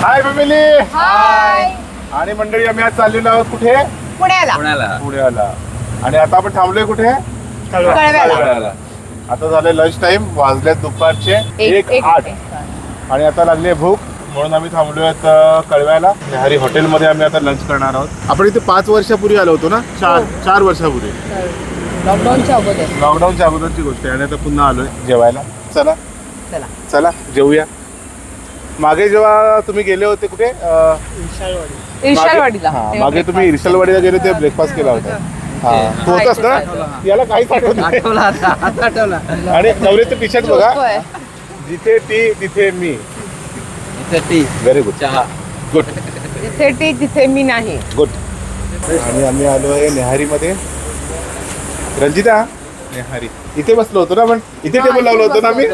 Hi family हाय आणि मंडळी आम्ही आज चाललेलो आहोत कुठे? पुण्याला. पुण्याला. पुण्याला. आणि आता आपण थांबलोय कुठे? कळव्याला. आता झाले लंच टाइम वाजल्यात दुपारचे. एक आठ. आणि आता लागली आहे भूक म्हणून आम्ही थांबलोय आता कळव्याला. नेहारी हॉटेलमध्ये आम्ही आता लंच करणार आहोत. आपण इथे पाच वर्षापूर्वी आलो होतो ना? चार चार वर्षापूर्वी. लॉकडाऊनच्या अगोदर. लॉकडाऊनच्या अगोदरची गोष्ट आहे. आणि आता पुन्हा आलोय जेवायला. चला. चला. चला जेवूया मागे जेव्हा तुम्ही गेले होते कुठे? अं, हा, मागे तुम्ही. इर्शलवाडीला गेले ते ब्रेकफास्ट केला होता. हा तू होतास ना? याला काहीच आठवत नाही. आठवला आता आता आठवला. आणि नवरीचं टी शर्ट बघा. झोपतोय. जिथे टी तिथे मी. इथे टी व्हेरी गुड चहा. गुड जिथे टी तिथे मी नाही. गुड आणि आम्ही आलो आहे नेहारीमध्ये. रंजिता नेहारी इथे बसलो होतो ना आपण? इथे टेबल लावलो होतो ना आम्ही?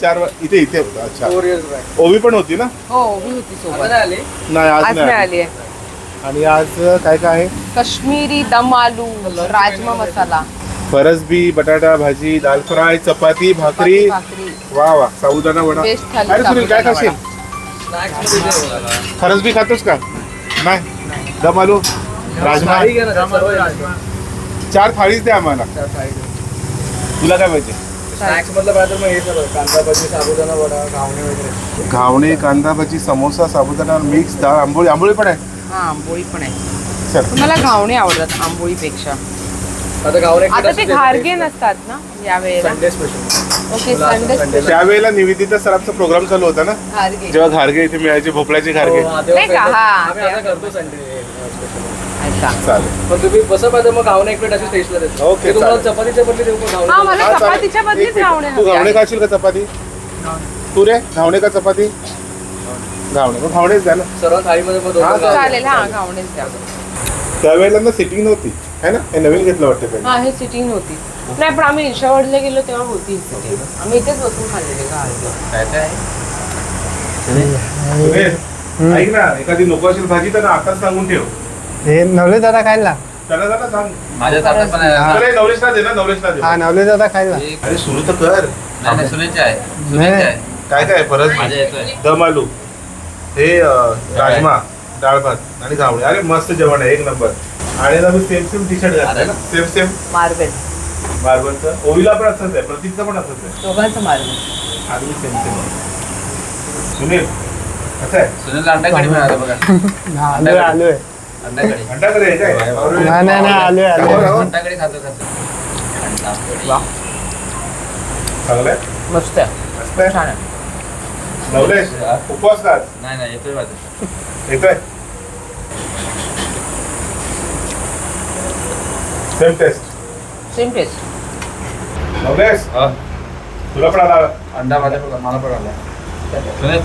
चार वा- इथे इथे होतो. अच्छा. फोर इयर्स बॅक ओवी पण होती ना? हो मी होती सोबत. आले? नाही आज आज नाही आली. आहे आणि आज काय काय आहे? काश्मीरी दम आलू राजमा मसाला. फरसबी बटाटा भाजी दाल फ्राय चपाती भाकरी. भाकरी. वा वा. साबुदाणा वडा. Best थाली अरे सुनील काय साबुदाणा खाशील? फरसबी खातोस का? नाही? दम आलू? राजमा. चार थाळीच द्या आम्हाला. तुला काय पाहिजे? स्नॅक्स मधलं पाहिजे मग हे सगळं कांदा भजी साबुदाणा वडा घावणे वगैरे. घावणे कांदा भजी समोसा साबुदाणा मिक्स डाळ आंबोळी. आंबोळी पण आहे? हा आंबोळी पण आहे. चल. मला घावणे आवडतात आंबोळीपेक्षा. आता घावणे आता ते घारगे नसतात ना यावेळेला? संडे स्पेशल ओके संडे त्यावेळेला निवेदिता सरांचा प्रोग्राम चालू होता ना? घारगे. जेव्हा घारगे इथे मिळायचे भोपळ्याचे घारगे. नाही का? हा. आम्ही आता करतो संडे अच्छा चालेल. पण तुम्ही बस पाहिजे मग घावणे एक प्लेट अशी टेस्टला देतो ओके, ते तुम्हाला चालेल. चपातीच्या बदली देऊ हा घावणे? मला हा, चालेल. चपातीच्या बदलीच एक मिनिट. घावणे तू हवे घावणे आहेत. खाशील का चपाती? तू रे घावणे का चपाती? घावणे. मग घावणेच द्या ना. सर्व थाळीमध्ये मग दोन घावणे. चालेल हा घावणेच द्या. त्यावेळेला ना सिटिंग नव्हती. है ना? हे नवीन घेतलं वाटतं. हा हे सिटिंग होती नाही पण आम्ही ईर्षावाडीला गेलो तेव्हा होती ही. आम्ही इथेच बसून खाल्लेले घारगे सुनील, ऐक ना एखादी नको असेल भाजी तर आताच सांगून ठेव. हे नवले दादा खायला त्याला जरा सांग. माझ्या ताटात पण आहे. अरे नवलेशला दे ना नवलेशला दे. हा नवले दादा खायला एक- अरे सुरू तर कर. नाही, नाही, सुनीलचे आहे. सुनीलचे आहे. काय काय परत माझ्या येतोय दम आलू. हे अं, राजमा डाळ भात आणि घावणे अरे मस्त जेवण आहे एक नंबर. आणि ना मी सेम सेम टी शर्ट घातलं ना. Same same. मार्बल. मार्बलचं. ओवीला पण असंच आहे प्रतीकचं पण असंच आहे. दोघांचं मार्बल. आणि सेम सेम. सुनील कसं आहे? सुनील अंडा कढी मिळाला बघा? हा, आलोय आलोय. अंडा कढी अंडा करे आहे काय नाही नाही नाही आलोय राहुल, आलोय. राहुल. अंडा कढी खातो खातो. अंडा कढी. चांगलं आहे? मस्त आहे. मस्त आहे? छान आहे. नवलेश उपवास का आज? नाही नाही येतोय माझं येतोय? Same taste same taste Navlesh तुला पण आला? अंडा माझ्या मला पण आला सुनील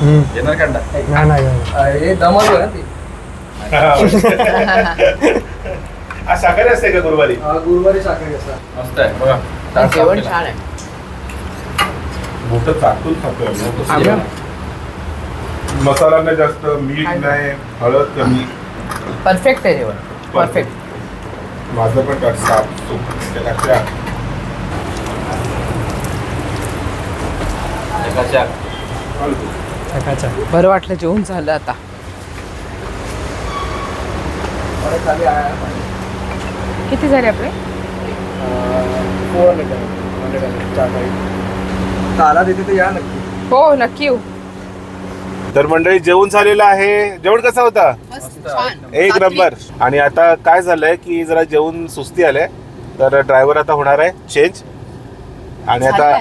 हम्म. येणार का अंडा? नाही नाही नाही. हे दमवलं ना ती? आज शाकाहारी असते का गुरुवारी? गुरुवारी साखर मस्त आहे बघा. साफ जेवण. छान आहे. मोठं चाकून खातोय मस्त आम्ही-. मसाला नाही जास्त मीठ नाही हळद कमी. परफेक्ट आहे जेवण. परफेक्ट माझं पण टाक साफ त्या टाकल्या. एकाच्या. बरं वाटलं जेवण झालं आता. किती झाले आपले? अं, 400 आहे. 100 आहे. चार थाळी. ताला देते तर या नक्की. हो नक्की येऊ. तर मंडळी जेवण झालेलं आहे. जेवण कसा होता? छान. एक नंबर. आणि आता काय झालंय की जरा जेवण सुस्ती आलंय. तर ड्रायव्हर आता होणार आहे. चेंज आणि आता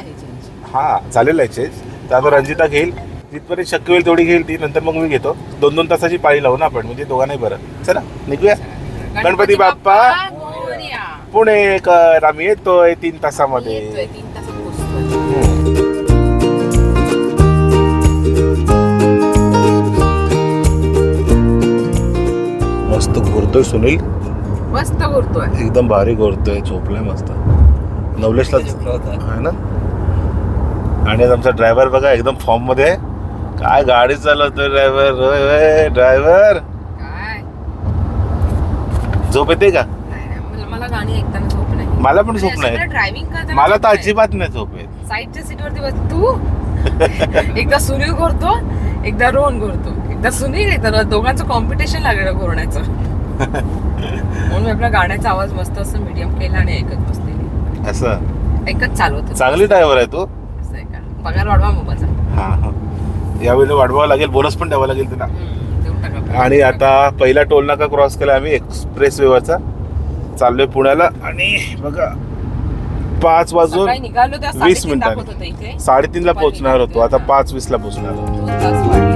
हा झालेलं आहे चेंज तर आता रंजिता घेईल. जिथपर्यंत शक्य होईल तेवढी घेईल ती नंतर मग मी घेतो. दोन दोन तासाची पाळी लावू ना आपण म्हणजे दोघांनाही बरं. चला निघूया. गणपती बाप्पा मोरया. पुणेकर आम्ही येतोय तीन तासामध्ये. मस्त घोरतोय सुनील. मस्त उरतोय. एकदम भारी घोरतोय झोपलाय मस्त. नवलेशला. आहे ना? आणि आमचा ड्रायव्हर बघा एकदम फॉर्ममध्ये आहे. काय गाडी चालवतोय ड्रायव्हर ड्रायव्हर काय? झोप येते का? नाही, नाही, मला- मला गाणी ऐकताना झोप नाही. मला पण झोप नाही. ड्रायव्हिंग करताना मला तर. अजिबात नाही झोप येत. साईडच्या सीटवरती बस तू? एकदा सुनील करतो एकदा रोहन करतो एकदा सुनील तर दोघांचं कॉम्पिटिशन लागलं कोरण्याचं म्हणून मी आपल्या गाण्याचा आवाज मस्त असं मीडियम केला आणि ऐकत बसलेली. असं? ऐकत चालवत होते. चांगली ड्रायव्हर आहे तू. असं आहे का? पगार वाढवा माझा हा हा. यावेळी वाढवावं लागेल बोनस पण द्यावा लागेल टाका. आणि आता पहिला टोल नाका क्रॉस केला आम्ही एक्सप्रेस वेवरचा. चाललोय पुण्याला आणि बघा पाच वाजून वीस मिनिटांनी. होतं साडेतीनला पोहोचणार होतो आता पाच वीसला पोहोचणार. आहोत.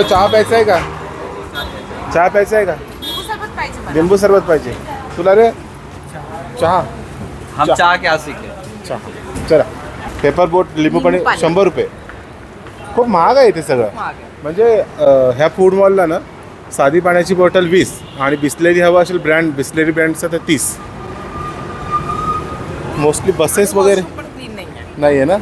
चलो चहा प्यायचा आहे का? चहा प्यायचा आहे का? लिंबू सरबत पाहिजे. तुला रे? चहा. हम चाह. क्या सीखे चहा. चला. पेपर बोट लिंबू पाणी पाणी. शंभर रुपये. खूप महाग आहे इथे सगळं. म्हणजे अं, ह्या फूड मॉलला ना साधी पाण्याची बॉटल वीस आणि बिस्लेरी हवा असेल ब्रँड बिस्लेरी ब्रँडचं तर तीस. मोस्टली बसेस वगैरे. नाही आहे ना?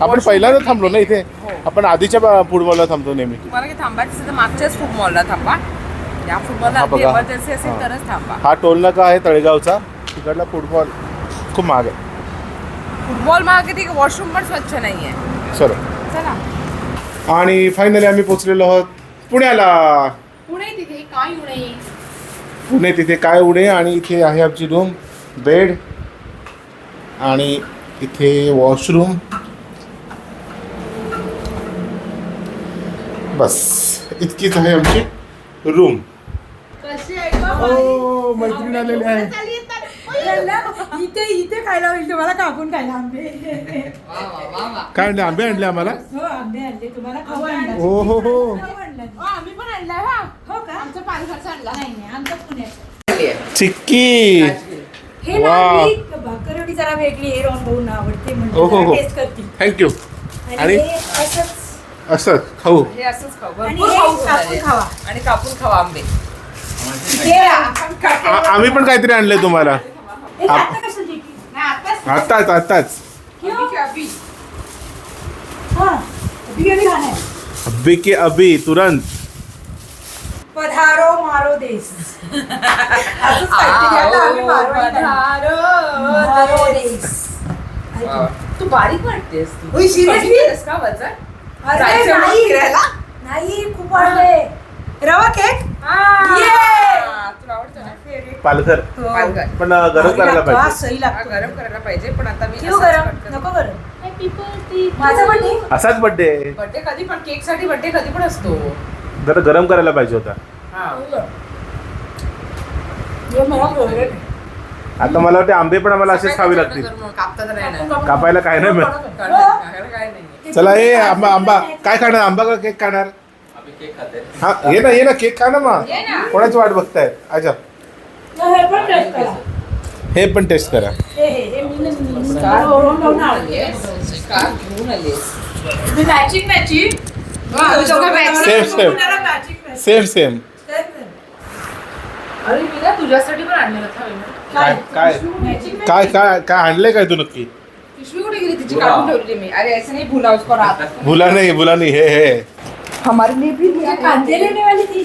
आपण पहिल्यांदा थांबलो ना इथे. आपण आधीच्या फूड मॉलला थांबतो नेहमी. तुम्हाला काही थांबायचं असेल तर मागच्याच फूड मॉलला थांबा. या फूड मॉलला हा अगदी बघा. असेल हा. तरच थांबा. हा टोल नाका आहे तळेगावचा. तिकडला फूड मॉल खूप महाग आहे. फुटबॉल महाग आहे वॉशरूम पण स्वच्छ नाहीये. चलो. चला. आणि फायनली आम्ही पोचलेलो आहोत पुण्याला. पुणे तिथे काय येऊ नये पुणे तिथे काय उडे आणि इथे आहे आमची रूम बेड आणि इथे वॉशरूम बस इतकीच आहे आमची रूम हो मैत्रीण आलेली आहे. इथे इथे खायला होईल तुम्हाला कापून खायला आंबे. काय आणले? आंबे आणले आम्हाला? हो आंबे आणले तुम्हाला खाऊ आणला. हो हो हो. आम्ही पण आणलाय हा. हो का? आमचं पालघरचं आणला. नाही नाही आमचं पुण्यात चिक्की. हे भाकरवडी जरा वेगळी आहे रॉन भाऊन आवडते. म्हणजे टेस्ट करते. थँक्यू आणि हे असंच असं खाऊ हे असंच खाऊ आणि हे खाऊ कापून घालायचे. खावा. आणि कापून खावा आंबे आ- आम्ही पण काहीतरी आणलंय तुम्हाला आताच आत्ताच आत्ताच? अभी के अभी. हा खाणार अभी के अभी तुरंत पधारो मारो देश असंच काहीतरी आता आम्ही मारवाडी काढू. मारो देश वा. तू बारीक वाटतेस तू. होय, seriously? कमी केलंस का वजन अरे जायचं मग नाही. फिरायला? नाही खूप वाढले रवा केक हा, तुला आवडतो ना? पालघर. पालघर. पण अं, गरम करायला पाहिजे. सही हा, लागतो. गरम करायला पाहिजे पण आता मी गरम. नको गरम. माझा बर्थडे असाच बर्थडे बर्थडे कधी पण केकसाठी बर्थडे कधी पण असतो. जरा गरम करायला पाहिजे होता. हा. मला favorite. आहे. आता मला वाटते आंबे पण आम्हाला असेच खावे लागतील. नाही ना. कापायला काय नाही मिळत. काढायला- काढायला काय नाही चला ये आंबा आंबा. काय खाणार? आंबा का केक खाणार? अभी केक खाते. हा ये ना ये ना केक खा ना मग. ये ना. कोणाची वाट बघताय? अच्छा तर हे पण taste करा. हे पण टेस्ट करा. हे हे हे मी मी- ओरडून. आम्ही दोघं matching. Same same. Same same. अरे मी ना तुझ्यासाठी पण आणलेलं. काय? काय? काय काय आणलंय काय तू नक्की? पिशवी कुठे गेली तिची भुला. काढून ठेवली मी अरे ऐसे नाही भुला उसको रात भुला नाही भुला नाही हे हे हमारे लिए भी. कांदे लेने वाली थी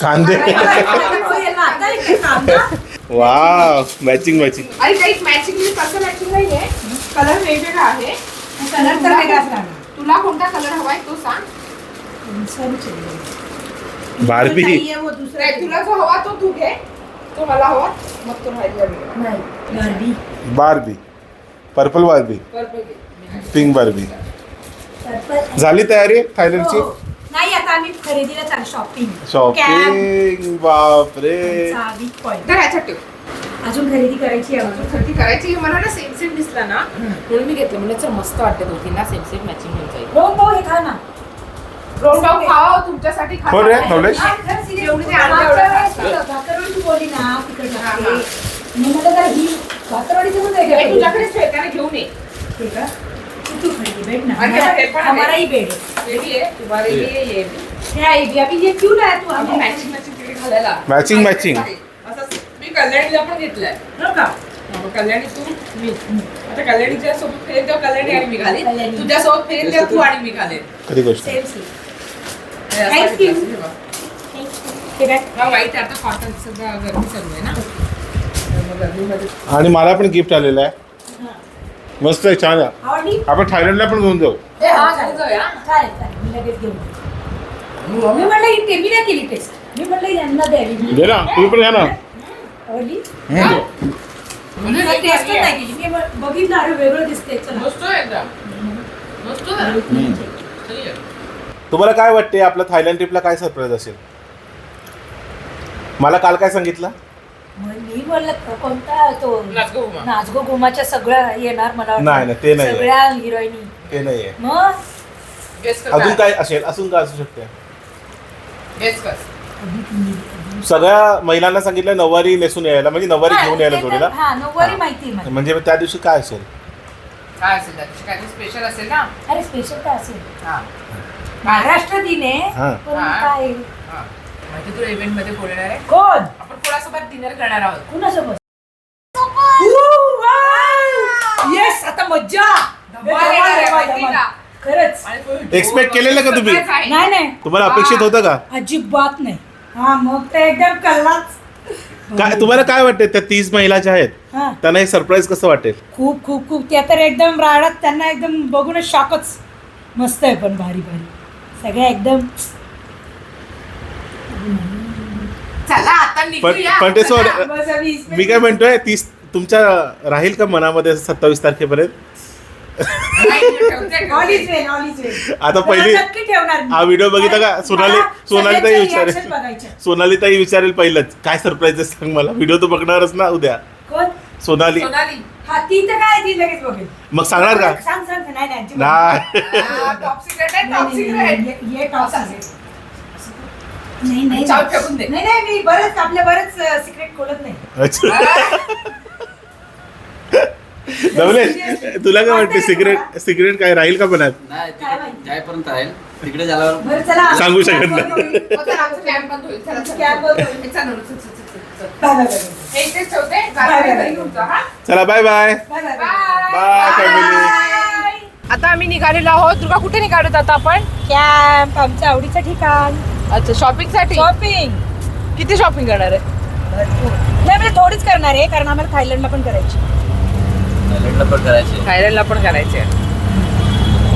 कांदे आता आहे का कांदा? वा मॅचिंग मॅचिंग अरे काही मॅचिंग कसं मॅचिंग नाहीये कलर वेगवेगळा आहे कलर तर वेगळाच लागला. तुला कोणता कलर हवाय तो सांग. बारबी नाहीये वो दुसरा नाही तुला जो हवा तो तू घे तो मला हवा मग तो राहिला वेगळा. नाही Barbie. Barbie purple Barbie. Pink Barbie purple. झाली तयारी थायलंडची हो. नाही आता आम्ही खरेदीला चाल शॉपिंग शॉपिंग बापरे. वीक पॉइंट तर ह्याच्यात ठेव. अजून खरेदी करायची आहे अजून खरेदी करायची मला ना सेम सेम दिसला ना. म्हणून मी घेतलं म्हणजे चल मस्त वाटते दोघींना सेम सेम मॅचिंग होऊन जाईल. रोम भाऊ हे खा ना. रोल पाव खावा हो, तुमच्यासाठी खा हो रे, नवलेश. जेवढी ते आणलं एवढं खा. भाकरवडी बोलली ना तिकडे हा. मी म्हटलं जरा ही भाकरवडीचं पण हे वेगळं तुझ्याकडेच ठेव त्याने घेऊन ये. ठीक है तू खड़ी है, बैठ ना. और क्या है, पण है? हमारा ही बेड है ये भी आहे तुम्हारे लिए ये भी. क्या आएगी अभी ये क्यों लाया तू आम्ही हमें मॅचिंग मॅचिंग तिकडे घालायला? Matching, matching. असं मी कल्याणीला पण घेतलंय. हो का? मग कल्याणी तू? मी. आता कल्याणीच्या सोबत फिरेल तेव्हा कल्याणी आणि मी घालीन. कल्याणी. तुझ्या सोबत फिरेल तेव्हा तू आणि मी घालेन. खरी गोष्ट? सेम सेम हे असं Thank you. घेतलं असेल बघ. ठीक आहे हा वाईट आता कॉटन सध्या गरमी चालू आहे ना? आणि मला पण गिफ्ट आलेलं आहे. मस्त आहे छान आहे. आपण थायलंडला पण घेऊन जाऊ. ए, हा घेऊन जाऊया. चालेल चालेल. मी लगेच घेऊन येते. मी म्हणलं ही ते मी नाही केली टेस्ट मी म्हणलं यांना द्यावी. दे ना तुम्ही पण घ्या ना. म्हणजे. तुम्हाला काय वाटते आपलं थायलंड ट्रिपला काय सरप्राईज असेल? मला काल काय सांगितलं? मग मी म्हणलं क- कोणता? तो नाचगो. नाचगो गुमाच्या सगळ्या येणार मला वाटलं. नाही, नाही, ते नाही. सगळ्या हिरोईनी. ते नाहीये. मग? Guess कर. अजून काय? काय असेल? अजून काय असू शकते? कर. सगळ्या महिलांना सांगितलं नऊवारी नेसून यायला म्हणजे नऊवारी हा, घेऊन यायला ते तर- जोडीला हा नऊवारी माहिती आहे मला. म्हणजे त्या दिवशी काय असेल? काय असेल त्यात काही स्पेशल असेल ना? अरे स्पेशल काय असेल. हा. महाराष्ट्र दिन आहे हा. पण हा. काय? हा. माहिती तुला इव्हेंटमध्ये येणार आहे? कोण? कोणासोबत डिनर करणार आहोत. कुणासोबत? येस आता मज्जा. धमाल येणार आहे, माहिती धमाल. का? खरंच. आणि तो Expect केलेलं का तुम्ही? Surprise आहे. नाही नाही. तुम्हाला अपेक्षित होतं का? अजिबात नाही. हा मग ते एकदम कल्लाच. काय तुम्हाला काय वाटते त्या तीस महिला ज्या आहेत हा. त्यांना हे सरप्राईज कसं वाटेल? खूप खूप खूप. त्या तर एकदम राहतात त्यांना एकदम बघूनच शॉकच मस्त आहे पण भारी भारी. सगळ्या एकदम चला आता पण निघूया पण ते सोड बस मी काय म्हणतोय तीस तुमच्या राहील का मनामध्ये सत्तावीस तारखेपर्यंत नाही, ठेवते, All is ठेवते. well, all is well. आता पहिली मला नक्की ठेवणार मी. हा व्हिडिओ बघितला का? सोनाली- सोनाली ताई विचारेल. reaction. सोनाली ताई विचारेल पहिलंच काय सरप्राईज आहे सांग मला व्हिडिओ तर बघणारच ना उद्या कोण सोनाली सोनाली हा ती तर काय ती लगेच बघेल मग सांगणार का सांग सांग नाही नाही आहे नाही, टॉप नाही, नाही, सिक्रेट ये- ये top secret. नाही नाही चाव नाही. फेकून दे. नाही नाही मी बरंच आपल्या बरंच सिक्रेट खोलत नाही अच्छा जमलेश तुला काय वाटते सिक्रेट सिक्रेट काय राहील का मनात नाही काय तिकडे माहिती? जायपर्यंत राहील तिकडे झाल्यावर बरं चला सांगू शकत नाही. कॅम्प बंद होईल चला, चला. Camp बंद होईल. हे चल, चल, चल, चल, चल. Bye bye bye. हे इथेच ठेवते बाय, बाय, घरी बाय. घेऊन जा, हा? चला bye bye bye bye bye. Bye family आता आम्ही निघालेलो आहोत दुर्गा कुठे निघालोत आता आपण कॅम्प आमच्या आवडीचं ठिकाण अच्छा शॉपिंगसाठी? शॉपिंग किती शॉपिंग करणार आहे? नाही म्हणजे थोडीच करणार आहे कारण आम्हाला थायलंडला पण करायची. थायलंडला पण करायचे. थायलंडला पण करायचे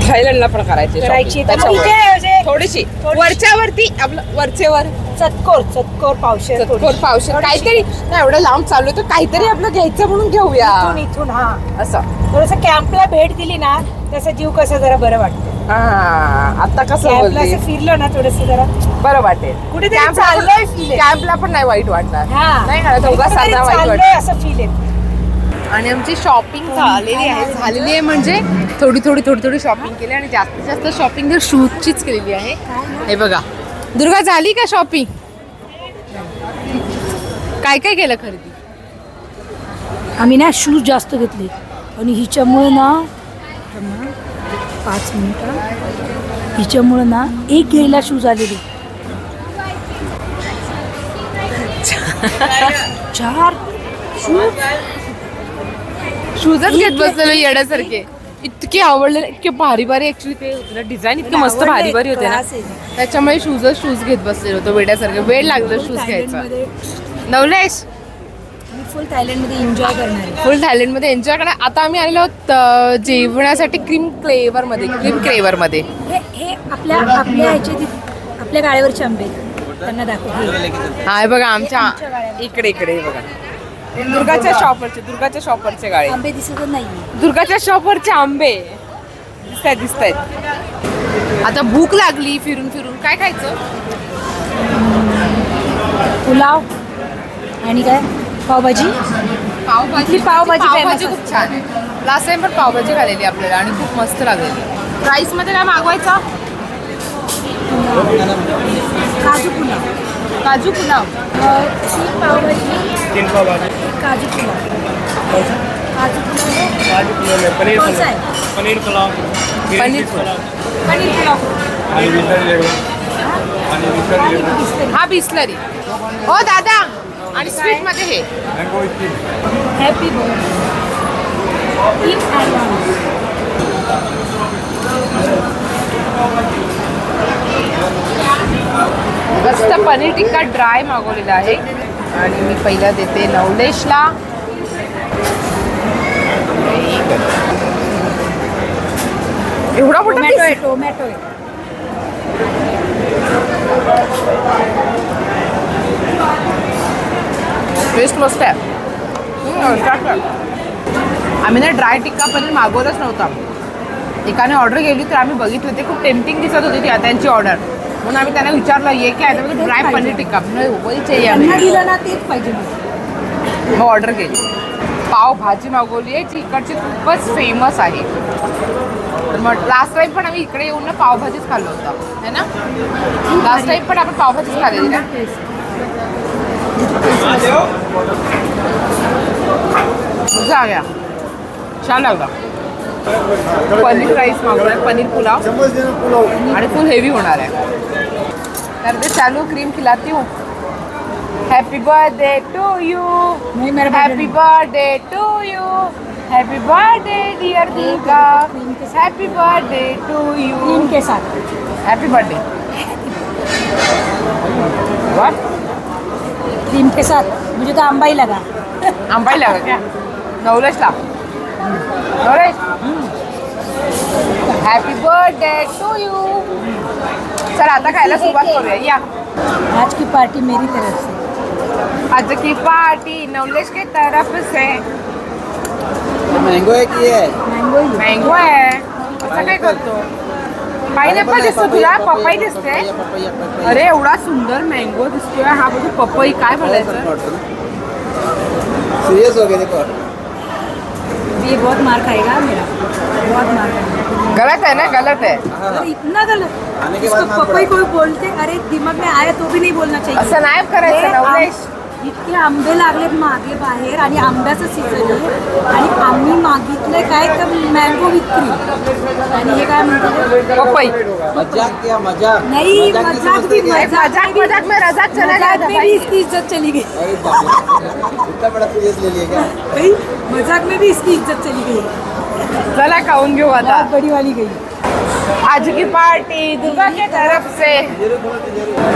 थायलंडला पण करायचे करायची shopping. त्याच्यामुळे. म्हणजे थोडीशी. थोडीशी. वरच्या वरती आपलं वरचेवर. चतकोर चतकोर पावशे चतकोर पावशे काहीतरी नाही एवढं लांब चालू आहे तर काहीतरी आपलं घ्यायचं म्हणून घेऊया. इथून इथून हा. असं. थोडस कॅम्पला भेट दिली ना तसं जीव कसं जरा बरं वाटतं हा आता कसं कॅम्पला बोलते असं फिरलो ना थोडस जरा. बरं वाटेल. कुठेतरी कॅम्पला चाललोय feel आहे. कॅम्पला पण नाही वाईट वाटणार. हा. नाही ना दोघा कुठेतरी साधा वाईट चाललोय वाटणार. असं फील येत आणि आमची शॉपिंग झालेली आहे. झालेली आहे म्हणजे थोडी थोडी थोडी थोडी शॉपिंग केली आणि जास्तीत जास्त शॉपिंग जर शूजचीच केलेली आहे. हे बघा. दुर्गा झाली का शॉपिंग काय काय केलं खरेदी? आम्ही ना शूज जास्त घेतले. आणि हिच्यामुळे ना पाच मिनिट हिच्यामुळे ना एक घ्यायला शूज आलेले चार. शूज शूजच घेत बसलेलो येण्यासारखे इतके आवडलेले इतके भारी भारी ऍक्च्युली ते होते ना. डिझाईन इतके मस्त भारी भारी होते ना. त्याच्यामुळे शूजच शूज घेत बसलेलो होतो वेड्यासारखे. वेळ लागलं शूज घ्यायचा. नवलेश फुल थायलंडमध्ये एन्जॉय करणार आहे. फुल थायलंडमध्ये एन्जॉय करा आता आम्ही आलेलो आहोत जेवणासाठी क्रीम क्लेवरमध्ये क्रीम क्लेवरमध्ये. हे हे आपल्या आपल्या ह्याचे ति- आपल्या गाड्यावरचे आंबे त्यांना दाखव. हे. हा हे बघा आमच्या इकडे इकडे बघा. दुर्गाच्या शॉपवरचे दुर्गाच्या शॉपवरचे गाळे. आंबे दिसतच नाही दुर्गाच्या शॉपवरचे आंबे. दिसत आहेत दिसत आहेत आता भूक लागली फिरून फिरून. काय खायचं? पुलाव आणि काय? पावभाजी? पावभाजी. पावभाजी पावभाजी famous खूप छान आहे. लास्ट टाइम पण पावभाजी खाल्लेली आपल्याला आणि खूप मस्त लागलेली. प्राईसमध्ये काय मागवायचा? काजू पुलाव. काजू पुलाव. अ, पावभाजी. काजू पुलाव. काजू पुलाव. में पनीर कौन सा पुलाव पनीर पुलाव. पनीर पुलाव. पनीर पुलाव. आणि विसर आणि विसर. हा बिस्लरी. हो दादा. आणि स्वीट मध्ये हे. हॅपी बर्थडे इन ॲडव्हान्स मस्त पनीर टिक्का ड्राय मागवलेला आहे. आणि मी पहिला देते नवलेशला. एवढा मोठा टोमॅटो आहे टोमॅटो आहे. टेस्ट मस्त आहे. आम्ही ना ड्राय टिक्का पनीर मागवलंच नव्हता एकाने ऑर्डर केली तर आम्ही बघितलं ते खूप टेम्पटिंग दिसत होती ती त्यांची ऑर्डर म्हणून आम्ही त्यांना विचारलं ये काय तर ड्राय पनीर टिक्का दिलं ना तेच पाहिजे मग. ऑर्डर केली. पाव भाजी मागवली आहे जी इकडची खूपच फेमस आहे. तर मग लास्ट टाइम पण आम्ही इकडे येऊन ना पावभाजीच खाल्लं होतं. है ना? लास्ट टाइम पण आपण पावभाजीच खाल्लेली ना. मज़ा आ गया। छान लागला। पनीर राईस मागवलाय पनीर पुलाव। आणि फुल हेवी होणार आहे. तर ते चालू क्रीम खिलाती हूँ. हॅपी बर्थडे टू यू नहीं मेरा happy birthday to you happy birthday dear Deepika happy birthday to you cream के साथ. हॅपी बर्थडे व्हाट क्रीम के साथ मुझे तो आंबा ही लगा। आंबाई लागा क्या? नवलेशला? Navlesh? Happy birthday to you चल आता खायला सुरुवात करूया. या. आज की पार्टी मेरी तरफ़ से। आज की पार्टी नवलेश के तरफ़ से. मँगो आहे की आहे मैंगो ही मँगो आहे असं काय करतो पायनॅपल दिसतो तुला? पपई दिसते? अरे एवढा सुंदर मँगो दिसतोय. हा बघू पपई काय बोलायचं? सिरियस हो गए देखो ये बहुत मार खाएगा मेरा. बहुत मार खाएगा. गलत है ना गलत है. अरे इतना गलत. आने के इसको बाद मार पपई कोई बोलते अरे दिमाग में आया तो भी नहीं बोलना चाहिए. असं नाही करायचं इतके आंबे लागलेत मागे बाहेर आणि आंब्याचं सीझन आहे. आणि आम्ही मागितलंय काय तर मँगो विक्री. आणि हे काय म्हणतात? पपई. मजाक किया मजाक? नहीं मजाक भी मजाक? मजाक. मजाक में रजाक चला गया में भी इसकी इज्जत चली गई अरे बाप रे इतना बड़ा सीरियस ले लिया क्या भाई मजाक में भी इसकी इज्जत चली गई चला खाऊन घेऊ आता. बड़ी वाली गई आज की पार्टी दुर्गा के तरफ से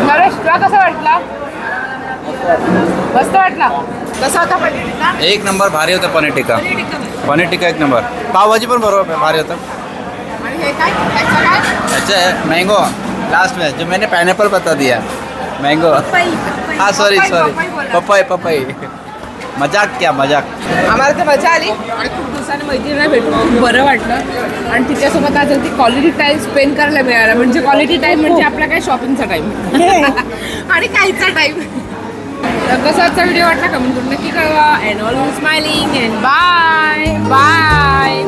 नरेश तुला कसं वाटलं? मस्त वाटला. कसा होता पनीर टिक्का? एक नंबर भारी होतं पनीर टिक्का पनीर टिक्का एक नंबर. पावभाजी पण बरोबर भारी होतं. हे अच्छा मैंगो लास्ट में जो मैंने पाइनएप्पल बता दिया. मैंगो हाँ सॉरी सॉरी पपई. पपई मजाक क्या मजाक. आम्हाला तर मजा आली. आणि खूप दिवसांनी मैत्रिणीला भेटून खूप बरं वाटलं. आणि तिच्यासोबत आज अगदी क्वालिटी टाईम स्पेंड करायला मिळाला. म्हणजे क्वालिटी टाईम म्हणजे आपला काय शॉपिंगचा टाईम आणि काहीचा टाईम तर कसा आजचा व्हिडिओ वाटला? कमेंट करून नक्की कळवा. And all smiling and bye bye